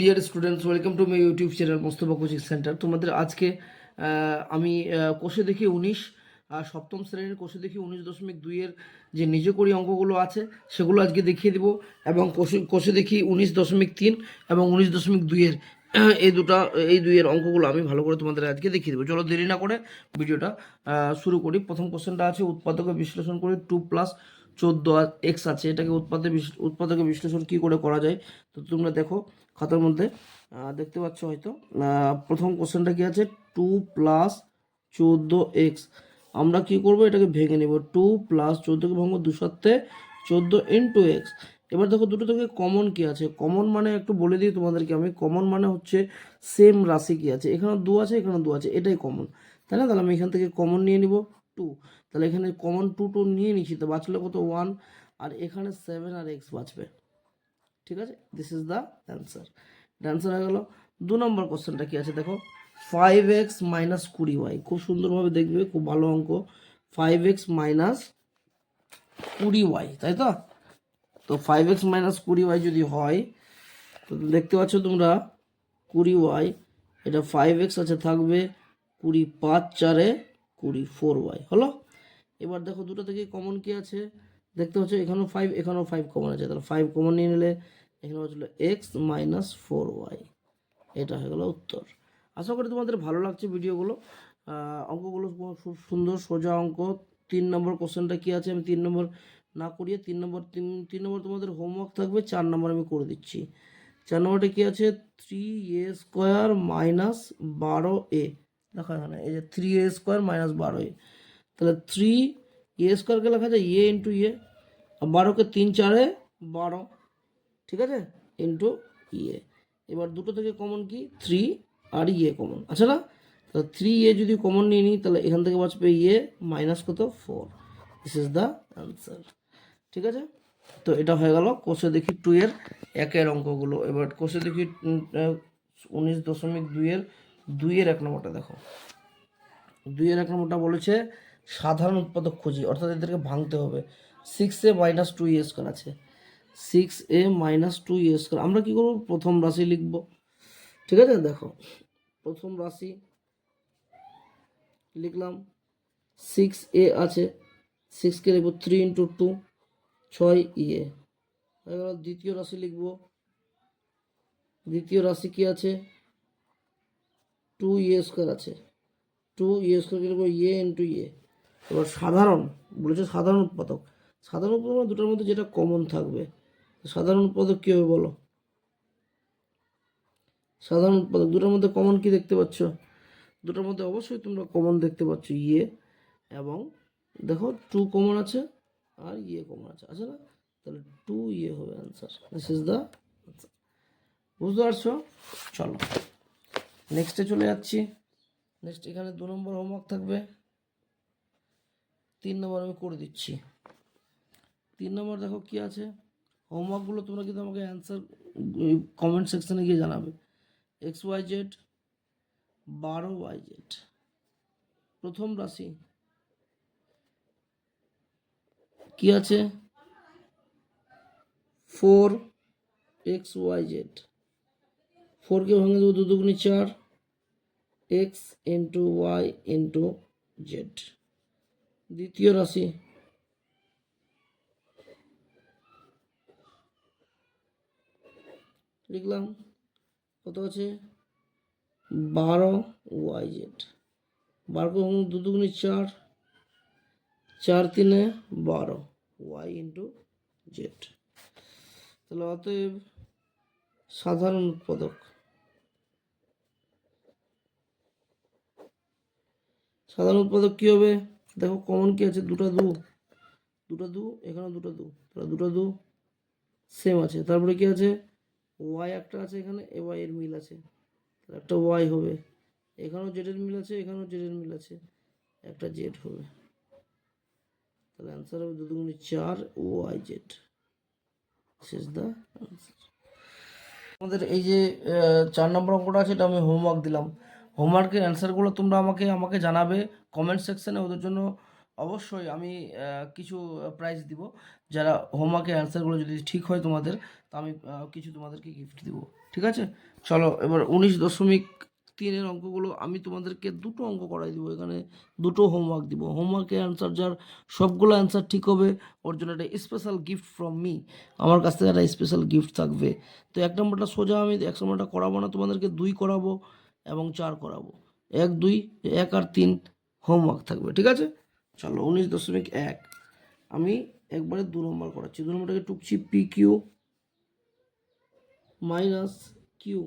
Dear students welcome to my YouTube channel Mostafa coaching centre তোমাদের আজকে আমি কোষে দেখি উনিশ, আর সপ্তম শ্রেণির কোষে দেখি উনিশ দশমিক দুইয়ের যে নিজ করি অঙ্কগুলো আছে, সেগুলো আজকে দেখিয়ে দিব এবং কোষে কোষে দেখি উনিশ দশমিক তিন এবং উনিশ দশমিক দুইয়ের এই দুটা, এই দুইয়ের অঙ্কগুলো আমি ভালো করে তোমাদের আজকে দেখিয়ে দেবো। চলো দেরি না করে ভিডিওটা শুরু করি। প্রথম কোশ্চেনটা আছে উৎপাদকে বিশ্লেষণ করে টু প্লাস চোদ্দ এক্স আছে। এটাকে উৎপাদে উৎপাদকে বিশ্লেষণ কী করে করা যায়? তো তোমরা দেখো খাতার মধ্যে দেখতে পাচ্ছ হয়তো প্রথম কোশ্চেনটা কি আছে? টু প্লাস চোদ্দ এক্স আমরা কি করব? এটাকে ভেঙে নেব। টু প্লাস চোদ্দোকে ভাঙবো দু সাথে চোদ্দ ইন্টু এক্স এবার দেখো দুটো থেকে কমন কি আছে? কমন মানে একটু বলে দিই তোমাদেরকে আমি। কমন মানে হচ্ছে সেম রাশি কি আছে? এখানে দু আছে এখানে দু আছে, এটাই কমন তাই না? তাহলে আমি এখান থেকে কমন নিয়ে নিব টু তাহলে এখানে কমন টু টু নিয়ে নিচ্ছি, তো বাঁচলে কত? ওয়ান আর এখানে সেভেন আর এক্স বাঁচবে। ঠিক আছে? This is the answer answer হয়ে গেল, দু নম্বর কোশ্চেনটা কি আছে দেখো? ফাইভ এক্স মাইনাস কুড়ি ওয়াই খুব সুন্দরভাবে দেখবে, খুব ভালো অঙ্ক। ফাইভ এক্স মাইনাস কুড়ি ওয়াই তাই তো? তো ফাইভ এক্স মাইনাস কুড়ি ওয়াই যদি হয়, তো দেখতে পাচ্ছ তোমরা, কুড়ি ওয়াই এটা ফাইভ এক্স আছে, থাকবে কুড়ি পাঁচ চারে কুড়ি ফোর ওয়াই হলো? এবার দেখো দুটো থেকে কমন কি আছে? দেখতে পাচ্ছ এখানেও ফাইভ এখানেও ফাইভ কমন আছে। তাহলে ফাইভ কমন নিয়ে নিলে এখানে হচ্ছিল এক্স মাইনাস ফোর ওয়াই এটা হয়ে গেল উত্তর। আশা করি তোমাদের ভালো লাগছে ভিডিওগুলো। অঙ্কগুলো খুব সুন্দর, সোজা অঙ্ক। তিন নম্বর কোশ্চেনটা কি আছে? আমি তিন নম্বর না করিয়ে তিন নম্বর, তিন তিন নম্বর তোমাদের হোমওয়ার্ক থাকবে, চার নম্বর আমি করে দিচ্ছি। চার নম্বরটা কি আছে? থ্রি এ স্কোয়ার মাইনাস বারো এ দেখো এখানে, এই যে থ্রি এ স্কোয়ার মাইনাস বারো এ তাহলে থ্রি এ স্কোয়ারকে লেখা যায় এ ইন্টু এ আর বারোকে তিন, চারে বারো। ঠিক আছে? ইন্টু ইয়ে এবার দুটো থেকে কমন কি? থ্রি আর ইয়ে কমন আচ্ছা না? তো থ্রি ইয়ে যদি কমন নিয়ে নিই, তাহলে এখান থেকে বাঁচবে ইয়ে মাইনাস কত? Four this is the answer ঠিক আছে? তো এটা হয়ে গেল কোষে দেখি টু এর একের অঙ্কগুলো। এবার কোষে দেখি উনিশ দশমিক দুইয়ের দুইয়ের এক নম্বরটা দেখো। দুইয়ের এক নম্বরটা বলেছে সাধারণ উৎপাদক খুঁজি, অর্থাৎ এদেরকে ভাঙতে হবে। সিক্সে মাইনাস টু ইয়ে স্কোয়ার আছে। সিক্স এ মাইনাস টু ইয়ে স্কোয়ার আমরা কী করব? প্রথম রাশি লিখব। ঠিক আছে? দেখো, প্রথম রাশি লিখলাম। সিক্স এ আছে। সিক্সকে লিখব থ্রি ইন্টু টু ছয় ইয়ে হয়ে গেল দ্বিতীয় রাশি লিখব। দ্বিতীয় রাশি কি আছে? টু ইয়ে স্কোয়ার আছে। টু ইয়ে স্কোয়ারকে লিখব ইয়ে ইন্টু ইয়ে এবার সাধারণ, বলেছে সাধারণ উৎপাদক। সাধারণ উৎপাদক মানে দুটোর মধ্যে যেটা কমন থাকবে। সাধারণ উৎপাদক কী হবে বলো? সাধারণ উৎপাদক দুটোর মধ্যে কমন কি দেখতে পাচ্ছ? দুটোর মধ্যে অবশ্যই তোমরা কমন দেখতে পাচ্ছ ইয়ে এবং দেখো টু কমন আছে আর ইয়ে কমন আছে। আছে না, তাহলে টু ইয়ে হবে অ্যান্সার দিস ইজ দ্য বুঝতে পারছ? চলো নেক্সটে চলে যাচ্ছি। নেক্সট এখানে দু নম্বর হোমওয়ার্ক থাকবে। তিন নম্বর আমি করে দিচ্ছি। তিন নম্বর দেখো কি আছে? হোমওয়ার্কগুলো তোমরা কিন্তু আমাকে অ্যান্সার কমেন্ট সেকশানে গিয়ে জানাবে। এক্স ওয়াই জেড বারো ওয়াই জেড প্রথম রাশি। কি আছে? ফোর এক্স ওয়াই জেড ফোরকে ভেঙে দেবো দু দুগুনি চার। X into y into z দ্বিতীয় রাশি। লিখলাম। কত আছে? বারো ওয়াই জেড। ভাঙবো দু দুগুনি চার। চার তিনে বারো ওয়াই ইন্টু জেড। তাহলে অতএব সাধারণ উৎপাদক। সাধারণ উৎপাদক কী হবে? দেখো কমন কি আছে? দুটো দু। দুটো দু এখানে দুটো দু। তাহলে দুটো দু সেম আছে। তারপরে কি আছে? ওয়াই একটা আছে এখানে, এ ওয়াই এর মিল আছে। তাহলে একটা ওয়াই হবে। এখানেও জেডের মিল আছে, এখানেও জেডের মিল আছে। একটা জেড হবে। তাহলে অ্যান্সার হবে দু দুগুণি চার ওয়াই জেড শেষ দা আমাদের এই যে চার নম্বর অঙ্কটা আছে, এটা আমি হোমওয়ার্ক দিলাম। হোমওয়ার্কের অ্যান্সারগুলো তোমরা আমাকে আমাকে জানাবে কমেন্ট সেকশানে ওদের জন্য অবশ্যই আমি কিছু প্রাইজ দিব। যারা হোমওয়ার্কের অ্যান্সারগুলো যদি ঠিক হয় তোমাদের, তো আমি কিছু তোমাদেরকে গিফট দিব। ঠিক আছে? চলো, এবার উনিশ দশমিক তিনের অঙ্কগুলো আমি তোমাদেরকে দুটো অঙ্ক করাই দিব। এখানে দুটো হোমওয়ার্ক দিব। হোমওয়ার্কের অ্যান্সার যার সবগুলো অ্যান্সার ঠিক হবে, ওর জন্য একটা স্পেশাল গিফট ফ্রম মি আমার কাছ থেকে একটা স্পেশাল গিফট থাকবে। তো এক নম্বরটা সোজা আমি, এক নম্বরটা করাবো না, তোমাদেরকে দুই করাবো এবং চার করাবো। এক, দুই, এক আর তিন হোমওয়ার্ক থাকবে। ঠিক আছে? চলো, উনিশ দশমিক এক। আমি একবারে দু নম্বর করাচ্ছি। দু নম্বরটাকে টুকছি p q minus q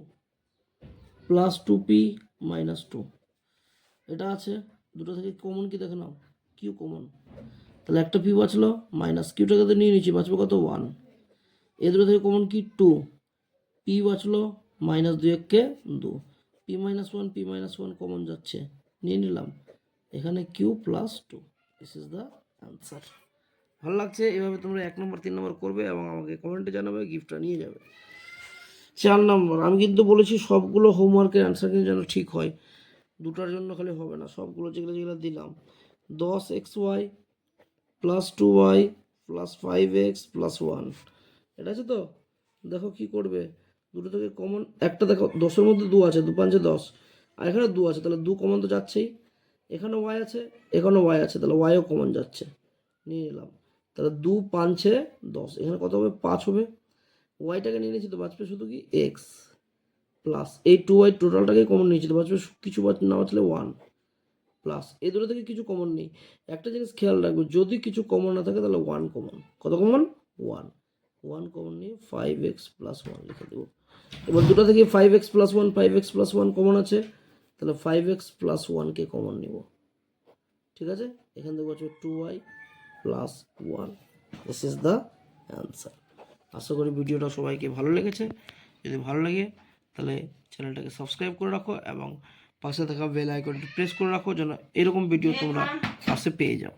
plus two p minus two এটা আছে, দুটো থেকে কমন কি দেখে নাও? কিউ কমন তাহলে একটা পি বাঁচলো মাইনাস কিউটাকে তো নিয়ে নিচ্ছি, বাঁচবে কত? ওয়ান এ দুটো থেকে কমন কি? টু পি বাঁচলো মাইনাস দুই এককে দু। P minus one p minus one common যাচ্ছে। নিয়ে নিলাম। এখানে q plus two this is the answer ভালো লাগছে, এভাবে তোমরা এক নম্বর, তিন নম্বর করবে এবং আমাকে কমেন্টে জানাবে গিফটটা নিয়ে যাবে। চার নম্বর, আমি কিন্তু বলেছি সবগুলো হোমওয়ার্কের অ্যান্সার কিন্তু যেন ঠিক হয়। দুটার জন্য খালি হবে না, সবগুলো যেগুলো যেগুলো দিলাম। দশ x y plus two y plus five x plus one এটা আছে তো? দেখো কি করবে। দুটো থেকে কমন একটা দেখো, দশের মধ্যে দু আছে, দু পাঁচে দশ। আর এখানে দু আছে, তাহলে দু কমন তো যাচ্ছেই। এখানে ওয়াই আছে এখানে ওয়াই আছে, তাহলে ওয়াইও কমন যাচ্ছে। নিয়ে নিলাম। তাহলে দু পাঁচে দশ, এখানে কত হবে? পাঁচ হবে। ওয়াইটাকে নিয়ে নিয়েছি তো বাঁচবে শুধু কি? এক্স প্লাস এই টু ওয়াই টোটালটাকে কমন নিয়েছি তো বাঁচবে কিছু না বাঁচলে ওয়ান প্লাস এই দুটো থেকে কিছু কমন নেই। একটা জিনিস খেয়াল রাখবে, যদি কিছু কমন না থাকে তাহলে ওয়ান কমন কত কমন ওয়ান ওয়ান কমন নিয়ে ফাইভ এক্স প্লাস ওয়ান লিখে দেবো। এবার দুটো থেকে five x plus one five x plus one common আছে। তাহলে ফাইভ এক্স প্লাস ওয়ানকে কমন নিব। ঠিক আছে? এখান থেকে বলছে two y plus one this is the answer আশা করি ভিডিওটা সবাইকে ভালো লেগেছে। যদি ভালো লাগে তাহলে চ্যানেলটাকে সাবস্ক্রাইব করে রাখো এবং পাশে থাকা বেল আইকনটি প্রেস করে রাখো যেন এরকম ভিডিও তোমরা পাশে পেয়ে যাও।